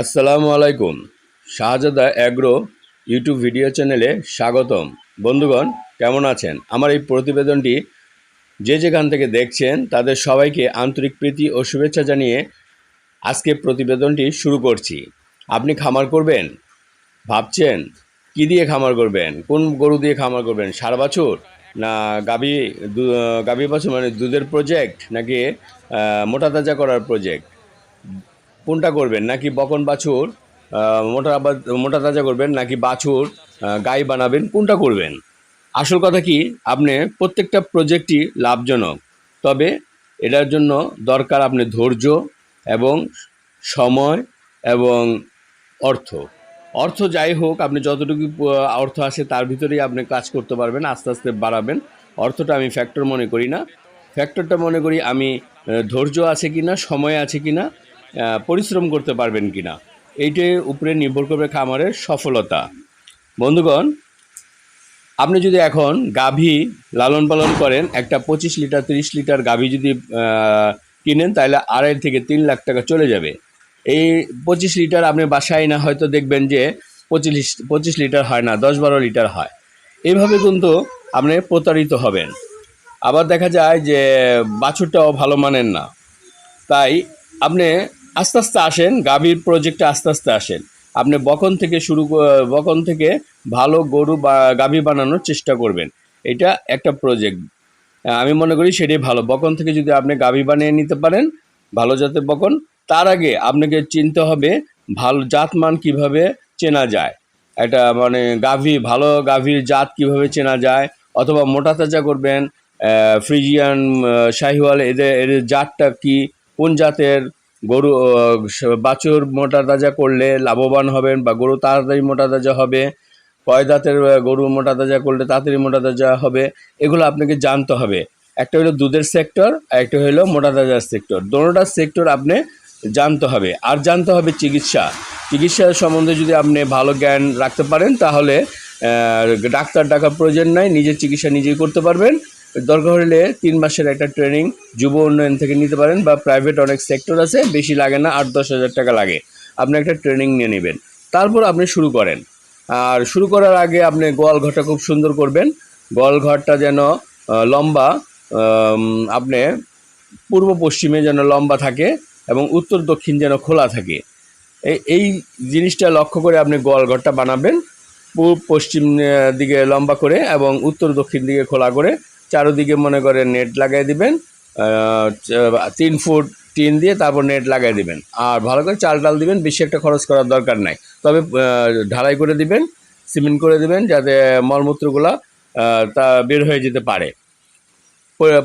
আসসালামু আলাইকুম। শাহজাদা agro YouTube video চ্যানেলে স্বাগতম। বন্ধুগণ, কেমন আছেন? আমার এই প্রতিবেদনটি যে যেখান থেকে দেখছেন, তাদের সবাইকে আন্তরিক প্রীতি ও শুভেচ্ছা জানিয়ে আজকে প্রতিবেদনটি শুরু করছি। আপনি খামার করবেন? ভাবছেন, কি দিয়ে খামার করবেন? কোন গরু দিয়ে খামার করবেন? সার বাছুর? না গাভী গাভী বাছুর মানে দুধের প্রজেক্ট নাকি মোটা তাজা করার প্রজেক্ট কোনটা করবেন? নাকি বকন বাছুর মোটা মোটা তাজা করবেন, নাকি বাছুর গাই বানাবেন, কোনটা করবেন? আসল কথা কি, আপনি প্রত্যেকটা প্রজেক্টই লাভজনক, তবে এটার জন্য দরকার আপনি ধৈর্য এবং সময় এবং অর্থ। অর্থ যাই হোক, আপনি যতটুকু অর্থ আসে তার ভিতরেই আপনি কাজ করতে পারবেন, আস্তে আস্তে বাড়াবেন। অর্থটা আমি ফ্যাক্টর মনে করি না। ফ্যাক্টরটা মনে করি আমি ধৈর্য আছে কি না সময় আছে কি না পরিশ্রম করতে পারবেন কি না এইটার উপরে নির্ভর করবে খামারের সফলতা। বন্ধুগণ, আপনি যদি এখন গাভী লালন পালন করেন, একটা পঁচিশ লিটার, তিরিশ লিটার গাভী যদি কিনেন, তাহলে আড়াই থেকে তিন লাখ টাকা চলে যাবে। এই পঁচিশ লিটার আপনি বাসায় না, হয়তো দেখবেন যে পঁচিশ পঁচিশ লিটার হয় না, দশ বারো লিটার হয়। এইভাবে কিন্তু আপনি প্রতারিত হবেন। আবার দেখা যায় যে বাছুরটাও ভালো মানেন না। তাই আপনি আস্তে আস্তে আসেন, গাভীর প্রজেক্টে আস্তে আস্তে আসেন। আপনি বকন থেকে শুরু বকন থেকে ভালো গরু বা, গাভী বানানোর চেষ্টা করবেন। এটা একটা প্রজেক্ট আমি মনে করি সেটাই ভালো। বকন থেকে যদি আপনি গাভী বানিয়ে নিতে পারেন, ভালো জাতের বকন, তার আগে আপনাকে চিনতে হবে ভালো জাতমান কীভাবে চেনা যায়। একটা মানে গাভী, ভালো গাভীর জাত কীভাবে চেনা যায়, অথবা মোটা তাজা করবেন ফ্রিজিয়ান শাহিওয়াল, এদের এদের জাতটা কি, কোন জাতের গরু বাছুর মোটা তাজা করলে লাভবান হবেন বা গরু তাড়াতাড়ি মোটা তাজা হবে কয় দাঁতের গরু মোটা তাজা করলে তাড়াতাড়ি মোটা তাজা হবে, এগুলো আপনাকে জানতে হবে। একটা হলো দুধের সেক্টর একটা হলো মোটা তাজার সেক্টর দোনোটার সেক্টর আপনি জানতে হবে। আর জানতে হবে চিকিৎসা। চিকিৎসা সম্বন্ধে যদি আপনি ভালো জ্ঞান রাখতে পারেন, তাহলে ডাক্তার ডাকার প্রয়োজন নাই, নিজের চিকিৎসা নিজেই করতে পারবেন। দরকার হলে তিন মাসের একটা ট্রেনিং যুব উন্নয়ন থেকে নিতে পারেন বা প্রাইভেট অনেক সেক্টর আছে, বেশি লাগে না, আট দশ হাজার টাকা লাগে। আপনি একটা ট্রেনিং নিয়ে নেবেন। তারপর আপনি শুরু করেন। আর শুরু করার আগে আপনি গোয়াল ঘরটা খুব সুন্দর করবেন। গোয়াল ঘরটা যেন লম্বা আপনি পূর্ব পশ্চিমে যেন লম্বা থাকে এবং উত্তর দক্ষিণ যেন খোলা থাকে। এই জিনিসটা লক্ষ্য করে আপনি গোয়াল ঘরটা বানাবেন। পূর্ব পশ্চিম দিকে লম্বা করে এবং উত্তর দক্ষিণ দিকে খোলা করে চারোদিকে মনে করে নেট লাগাই দিবেন তিন ফুট টিন দিয়ে তারপর নেট লাগাই দিবেন। আর ভালো করে চাল ডাল দিবেন, বেশি একটা খরচ করার দরকার নাই। তবে ঢালাই করে দিবেন সিমেন্ট করে দিবেন, যাতে মলমূত্রগুলা তা বের হয়ে যেতে পারে।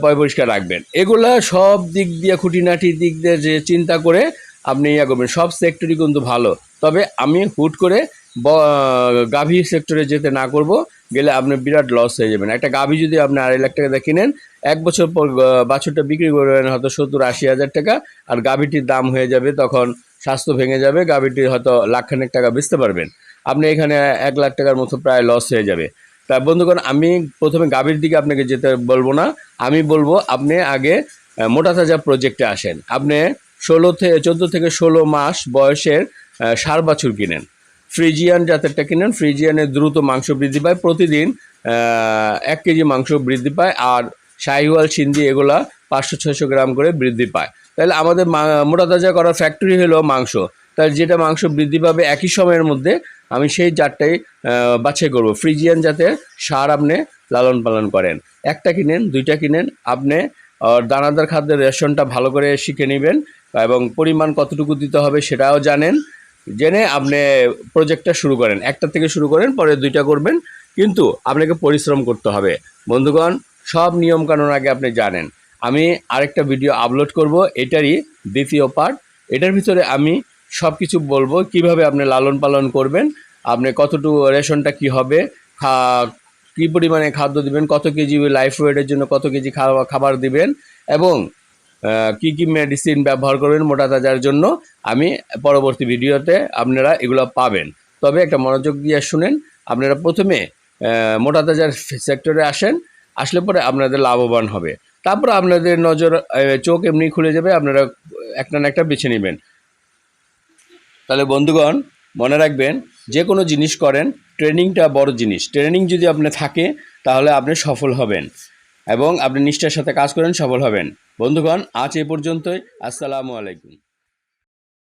পরিষ্কার রাখবেন। এগুলা সব দিক দিয়ে খুঁটিনাটি দিক দিয়ে যে চিন্তা করে আপনি ইয়া করবেন। সব সেক্টরই কিন্তু ভালো। তবে আমি হুট করে ব- গাভী সেক্টরে যেতে না করব। গেলে আপনি বিরাট লস হয়ে যাবেন। একটা গাভী যদি আপনি আড়াই লাখ টাকা দিয়ে কিনেন, এক বছর পর বাছুরটা বিক্রি করবেন হয়তো সত্তর আশি হাজার টাকা, আর গাভীটির দাম হয়ে যাবে তখন স্বাস্থ্য ভেঙে যাবে গাভীটির হয়তো লাখখানেক টাকা বেচতে পারবেন। আপনি এখানে এক লাখ টাকার মতো প্রায় লস হয়ে যাবে। তা বন্ধুগণ, আমি প্রথমে গাভীর দিকে আপনাকে যেতে বলব না। আমি বলব, আপনি আগে মোটা তাজা প্রজেক্টে আসেন। আপনি ষোলো থেকে চোদ্দ থেকে ষোলো মাস বয়সের সার বাছুর কিনেন। ফ্রিজিয়ান জাতেরটা কিনেন। ফ্রিজিয়ানের দ্রুত মাংস বৃদ্ধি পায়। প্রতিদিন এক কেজি মাংস বৃদ্ধি পায় আর শাহিওয়াল সিন্ধি এগুলা পাঁচশো ছয়শো গ্রাম করে বৃদ্ধি পায়। তাহলে আমাদের মা- মোটা তাজা করার ফ্যাক্টরি হলো মাংস। তাহলে যেটা মাংস বৃদ্ধি পাবে একই সময়ের মধ্যে, আমি সেই জাতটাই বাছাই করব। ফ্রিজিয়ান জাতের সার আপনি লালন পালন করেন। একটা কিনেন, দুইটা কিনেন, আপনি দানাদার খাদ্যের রেশনটা ভালো করে শিখে নেবেন এবং পরিমাণ কতটুকু দিতে হবে সেটাও জানেন। জেনে আপনি প্রজেক্টটা শুরু করেন। একটা থেকে শুরু করেন, পরে দুইটা করবেন, কিন্তু আপনাকে পরিশ্রম করতে হবে। বন্ধুগণ, সব নিয়মকানুন আগে আপনি জানেন। আমি আরেকটা ভিডিও আপলোড করব, এটারই দ্বিতীয় পার্ট এটার ভিতরে আমি সব কিছু বলব, কীভাবে আপনি লালন পালন করবেন, আপনি কতটুকু রেশনটা কি হবে, খা, কী পরিমাণে খাদ্য দিবেন, কত কেজি লাইফ ওয়েটের জন্য কত কেজি খাবার দিবেন, এবং কি কি মেডিসিন ব্যবহার করবেন মোটা তাজার জন্য, আমি পরবর্তী ভিডিওতে আপনারা এগুলো পাবেন। তবে একটা মনোযোগ দিয়ে শুনেন, আপনারা প্রথমে মোটা তাজার সেক্টরে আসেন, আসলে পরে আপনাদের লাভবান হবে। তারপর আপনাদের নজর চোখ এমনি খুলে যাবে, আপনারা একটা না একটা বেছে নেবেন। তাহলে বন্ধুগণ, মনে রাখবেন, যে কোনো জিনিস করেন, ট্রেনিংটা বড় জিনিস। ট্রেনিং যদি আপনি থাকে, তাহলে আপনি সফল হবেন। এবং আপনি নিষ্ঠার সাথে কাজ করেন সফল হবেন। বন্ধুগণ আজ এ পর্যন্তই। আসসালামু আলাইকুম।